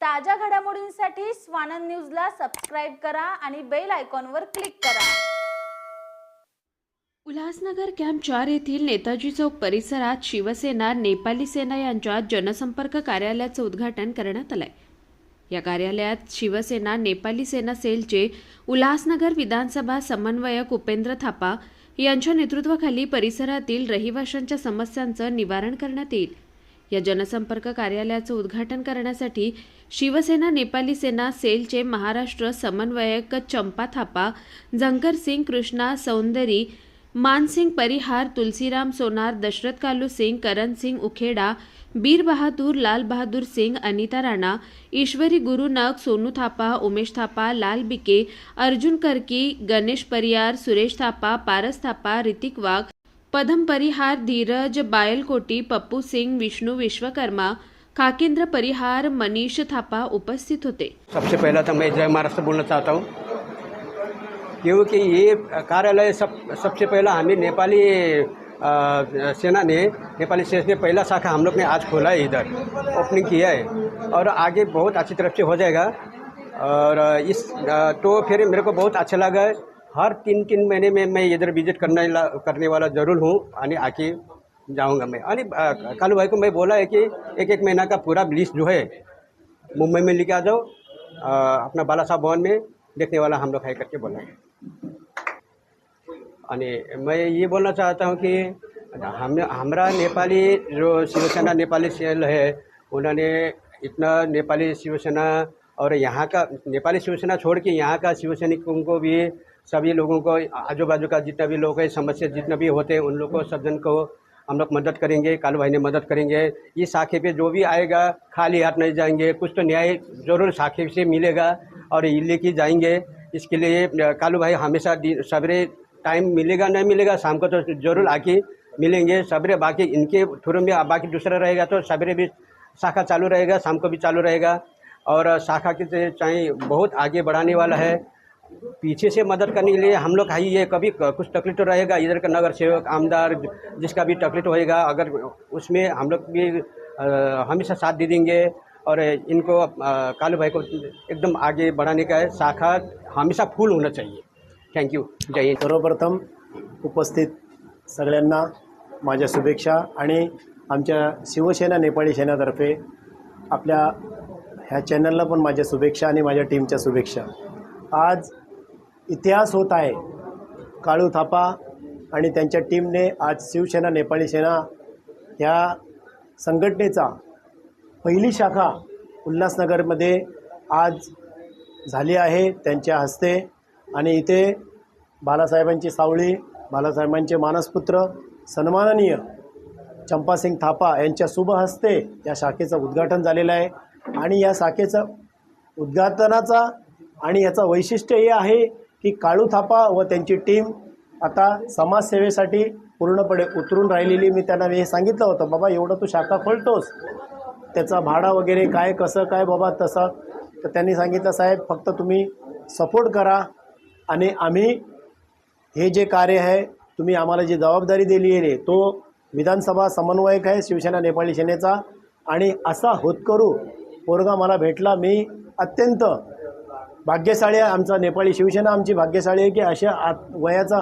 ताज्या घडामोडींसाठी स्वानंद न्यूजला सबस्क्राईब करा आणि बेल आयकॉनवर क्लिक करा. उल्हासनगर कॅम्प चार येथील नेताजी चौक परिसरात शिवसेना नेपाली सेना यांच्या जनसंपर्क कार्यालयाचं उद्घाटन करण्यात आलंय. या कार्यालयात शिवसेना नेपाली सेना सेलचे उल्हासनगर विधानसभा समन्वयक उपेंद्र थापा यांच्या नेतृत्वाखाली परिसरातील रहिवाशांच्या समस्यांचं निवारण करण्यात येईल. या जनसंपर्क कार्यालयाचं उद्घाटन करण्यासाठी शिवसेना नेपाली सेना सेलचे महाराष्ट्र समन्वयक चंपा थापा झंकर सिंग कृष्णा सौंदरी मानसिंग परिहार तुलसीराम सोनार दशरथ कालू सिंग करण सिंग उखेडा बीर बहादूर लाल बहादूर सिंग अनिता राणा ईश्वरी गुरु नग सोनू थापा उमेश थापा लाल बिके अर्जुन करकी गणेश परियार सुरेश थापा पारस थापा ऋतिक वाघ पदम परिहार धीरज बायलकोटी पप्पू सिंह विष्णू विश्वकर्मा खाकेंद्र परिहार मनीष थापा उपस्थित होते। सबसे पहला तो मैं जय महाराष्ट्र बोलना चाहता हूँ। क्योंकि ये कार्यालय सब सबसे पहला हमें नेपाली अ, सेना ने नेपाली सेना ने पहला शाखा हम लोग ने आज खोला है इधर ओपनिंग किया है। और आगे बहुत अच्छी तरफ़ से हो जाएगा। और इस तो फिर मेरे को बहुत अच्छा लगा। है हर तीन तीन महीने में मैं इधर विज़िट करने ला- करने वाला ज़रूर हूँ आणि आके जाऊँगा मैं। अ, कालू भाई को मैं बोला है कि एक एक महीना का पूरा लिस्ट जो है मुंबई में लेके आ जाओ अ, अपना बाला साहब भवन में देखने वाला हम लोग है करके बोला है। अनि मैं ये बोलना चाहता हूँ कि हम हमारा नेपाली जो शिवसेना नेपाली सेल है उन्होंने इतना नेपाली शिवसेना और यहाँ का नेपाली शिवसेना छोड़ के यहाँ का शिवसैनिकों को भी सभी लोगों को आजू बाजू का जितना भी लोग है, समस्या जितना भी होते हैं, उन लोग को सब जन को हम लोग मदद करेंगे, कालू भाई ने मदद करेंगे। इस शाखे पे जो भी आएगा, खाली हाथ नहीं जाएँगे। कुछ तो न्याय ज़रूर शाखे से मिलेगा और ये लेके जाएँगे। इसके लिए, कालू भाई हमेशा सवेरे टाइम मिलेगा, नहीं मिलेगा, शाम को तो ज़रूर आके मिलेंगे। सवेरे बाकी इनके थ्रू में, बाकी दूसरा रहेगा तो सवेरे भी शाखा चालू रहेगा, शाम को भी चालू रहेगा। और शाखा के चाहे बहुत आगे बढ़ाने वाला है। पीछे से मदद करने के लिए हम लोग है कभी कुछ तकलीफ़ तो रहेगा, इधर का नगर सेवक, आमदार जिसका भी तकलीफ़ होएगा, अगर उसमें हम लोग भी हमेशा साथ दे देंगे और इनको कालू भाई को एकदम आगे बढ़ाने का शाखा हमेशा फुल होना चाहिए। थैंक यू जय हिंद. सर्वप्रथम उपस्थित सगळ्यांना माझ्या शुभेच्छा आणि आमच्या शिवसेना नेपाळी सेनातर्फे आपल्या ह्या चॅनलला पण माझ्या शुभेच्छा आणि माझ्या टीमच्या शुभेच्छा. आज इतिहास होत आहे. काळू थापा आणि त्यांच्या टीमने आज शिवसेना नेपाळी सेना ह्या संघटनेचा पहिली शाखा उल्हासनगरमध्ये आज झाली आहे त्यांच्या हस्ते. आणि इथे बालासाहेबांची सावळी बालासाहेबांचे मानसपुत्र सन्माननीय चंपासिंग थापा यांच्या शुभ हस्ते या शाखेचं उद्घाटन झालेलं आहे. आणि या शाखेचं उद्घाटनाचा आणि याचं वैशिष्ट्य हे आहे की काळू थापा व त्यांची टीम आता समाजसेवेसाठी पूर्णपणे उतरून राहिलेली. मी त्यांना हे सांगितलं होतं बाबा एवढं तू शाखा खोलतोस त्याचा भाडा वगैरे काय कसं काय बाबा तसं? तर त्यांनी सांगितलं साहेब फक्त तुम्ही सपोर्ट करा आणि आम्ही हे जे कार्य आहे तुम्ही आम्हाला जी जबाबदारी दिली आहे तो विधानसभा समन्वयक आहे शिवसेना नेपाळी सेनेचा. आणि असा होतकरू पोरगा मला भेटला मी अत्यंत भाग्यशाळी आमचा नेपाळी शिवसेना आमची भाग्यशाळी आहे की अशा आत वयाचा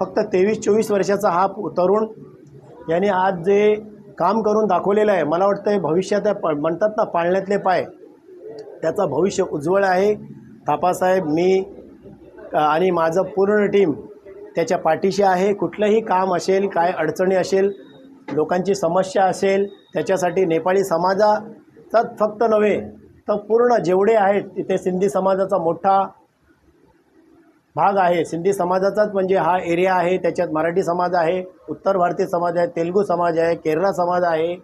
फक्त तेवीस चोवीस वर्षाचा हा तरुण यांनी आज जे काम करून दाखवलेलं आहे मला वाटतं भविष्यात प- म्हणतात ना पाळण्यातले पाय त्याचं भविष्य उज्ज्वल आहे. थापासाहेब मी आणि माझं पूर्ण टीम त्याच्या पाठीशी आहे. कुठलंही काम असेल काय अडचणी असेल लोकांची समस्या असेल त्याच्यासाठी नेपाळी समाजाचाच फक्त नव्हे तर पूर्ण जेवढे आहेत तिथे सिंधी समाजाचा मोठा भाग आहे. सिंधी समाजाचाच म्हणजे हा एरिया आहे त्याच्यात मराठी समाज आहे उत्तर भारतीय समाज आहे तेलगू समाज आहे केरळा समाज आहे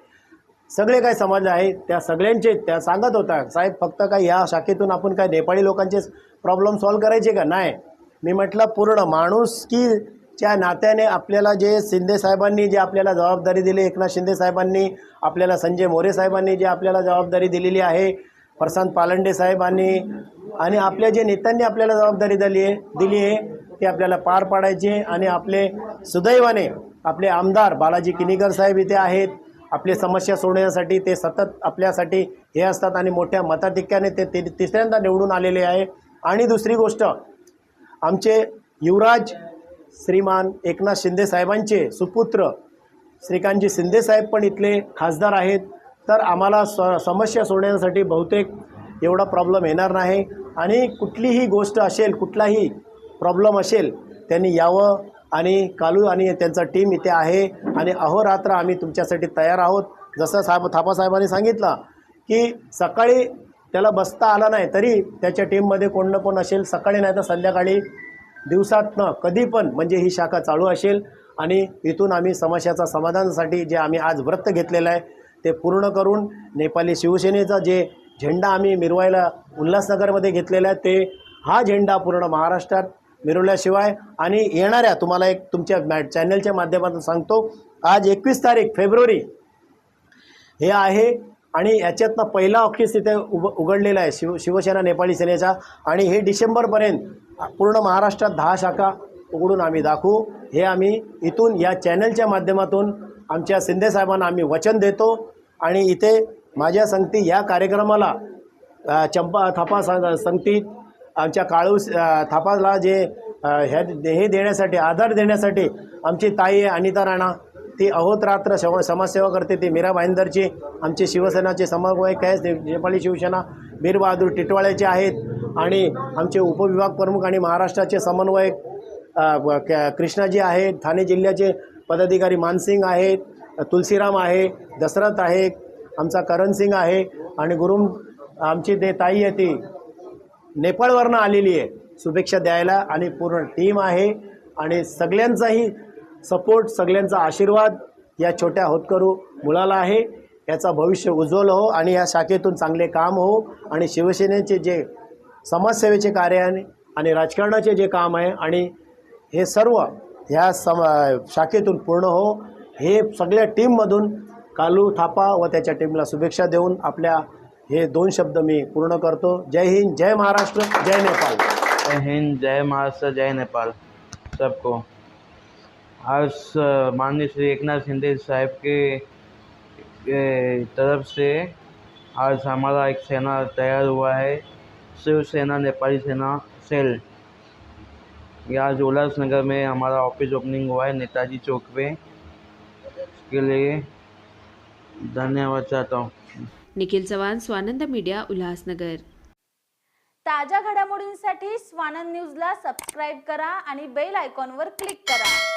सगळे काय समाज आहे त्या सगळ्यांचे त्या सांगत होता साहेब फक्त काय ह्या शाखेतून आपण काय नेपाळी लोकांचे प्रॉब्लेम सॉल्व करायचे का? नाही. मी म्हटलं पूर्ण माणूस की च्या नात्याने आपल्याला जे शिंदे साहेबांनी जे आपल्याला जबाबदारी दिली एकनाथ शिंदे साहेबांनी आपल्याला संजय मोरे साहेबांनी जे आपल्याला जबाबदारी दिलेली आहे प्रशांत पालंडे साहेबांनी आणि आपल्या जे नेत्यांनी आपल्याला जबाबदारी दिली आहे दिली आहे ती आपल्याला पार पाडायची आणि आपले सुदैवाने आपले आमदार बालाजी किनीकर साहेब इथे आहेत. आपली समस्या सोडवण्यासाठी ते सतत आपल्यासाठी हे असतात आणि मोठ्या मताधिक्याने ते तिसऱ्यांदा निवडून आलेले आहे. आणि दुसरी गोष्ट आमचे युवराज श्रीमान एकनाथ शिंदे साहेबांचे सुपुत्र श्रीकांतजी शिंदे साहेब पण इथले खासदार आहेत. तर आम्हाला स समस्या सोडण्यासाठी बहुतेक एवढा प्रॉब्लेम येणार नाही. आणि कुठलीही गोष्ट असेल कुठलाही प्रॉब्लेम असेल त्यांनी यावं आणि कालू आणि त्यांचा टीम इथे आहे. आणि अहोरात्र आम्ही तुमच्यासाठी तयार आहोत. जसं साहेब थापासाहेबांनी सांगितलं की सकाळी त्याला बसता आला नाही तरी त्याच्या टीममध्ये कोण ना कोण असेल. सकाळी नाही तर संध्याकाळी दिवसातनं कधी पण म्हणजे ही शाखा चालू असेल. आणि इथून आम्ही समस्याचा समाधानासाठी जे आम्ही आज व्रत घेतलेलं आहे ते पूर्ण करून नेपाली शिवसेनेचा जे झेंडा आम्ही मिरवायला उल्हासनगरमध्ये घेतलेला आहे ते हा झेंडा पूर्ण महाराष्ट्रात मिरवल्याशिवाय आणि येणाऱ्या तुम्हाला एक तुमच्या मॅ चॅनलच्या माध्यमातून सांगतो आज एकवीस तारीख फेब्रुवारी हे आहे आणि याच्यातनं पहिला ऑफिस तिथे उब उघडलेला आहे शिव शिवसेना नेपाळी सेनेचा आणि हे डिसेंबरपर्यंत पूर्ण महाराष्ट्रात दहा शाखा उघडून आम्ही दाखवू. हे आम्ही इथून या चॅनलच्या माध्यमातून आमच्या शिंदे साहेबांना आम्ही वचन देतो आणि इथे माझ्या संगती या कार्यक्रमाला चंपा थापा स- संगतीत आमच्या काळू थापाला जे ह्या हे देण्यासाठी आधार देण्यासाठी आमची ताई आहे अनिता राणा. ती अहोतरात्र सम समाजसेवा करते. ती मीरा भाईंदरची आमचे शिवसेनाचे समन्वयक आहेत नेपाळी शिवसेना बीरबहादूर टिटवाळ्याचे आहेत आणि आमचे उपविभाग प्रमुख आणि महाराष्ट्राचे समन्वयक क- कृष्णाजी आहेत ठाणे जिल्ह्याचे पदाधिकारी मानसिंग आहेत तुलसीराम आहे दशरथ आहे आमचा करण सिंग आहे आणि गुरुम आमची ते ताई आहे ती नेपाळवरनं आलेली आहे. शुभेच्छा द्यायला आणि पूर्ण टीम आहे आणि सगळ्यांचाही सपोर्ट सगळ्यांचा आशीर्वाद या छोट्या होतकरू मुलाला आहे. याचा भविष्य उज्ज्वल हो आणि या शाखेतून चांगले काम हो आणि शिवसेनेचे जे समाजसेवेचे कार्य आहे आणि राजकारणाचे जे काम आहे आणि हे सर्व ह्या सम शाखेतून पूर्ण हो. हे सगळ्या टीममधून कालू थापा व त्याच्या टीमला शुभेच्छा देऊन आपल्या हे दोन शब्द मी पूर्ण करतो. जय हिंद जय महाराष्ट्र जय नेपाल जय हिंद जय महाराष्ट्र जय नेपाल सबको. आज माननीय श्री एकनाथ शिंदे साहब के, के तरफ से आज हमारा एक सेना तैयार हुआ है. शिवसेना नेपाली सेना सेल. ये आज उल्लासनगर में हमारा ऑफिस ओपनिंग हुआ है नेताजी चौक पे। इसके लिए धन्यवाद चाहता हूँ। निखिल चव्हाण स्वानंद मीडिया उल्हासनगर। ताज्या घडामोडींसाठी स्वानंद न्यूजला सबस्क्राईब करा आणि बेल आयकॉनवर क्लिक करा.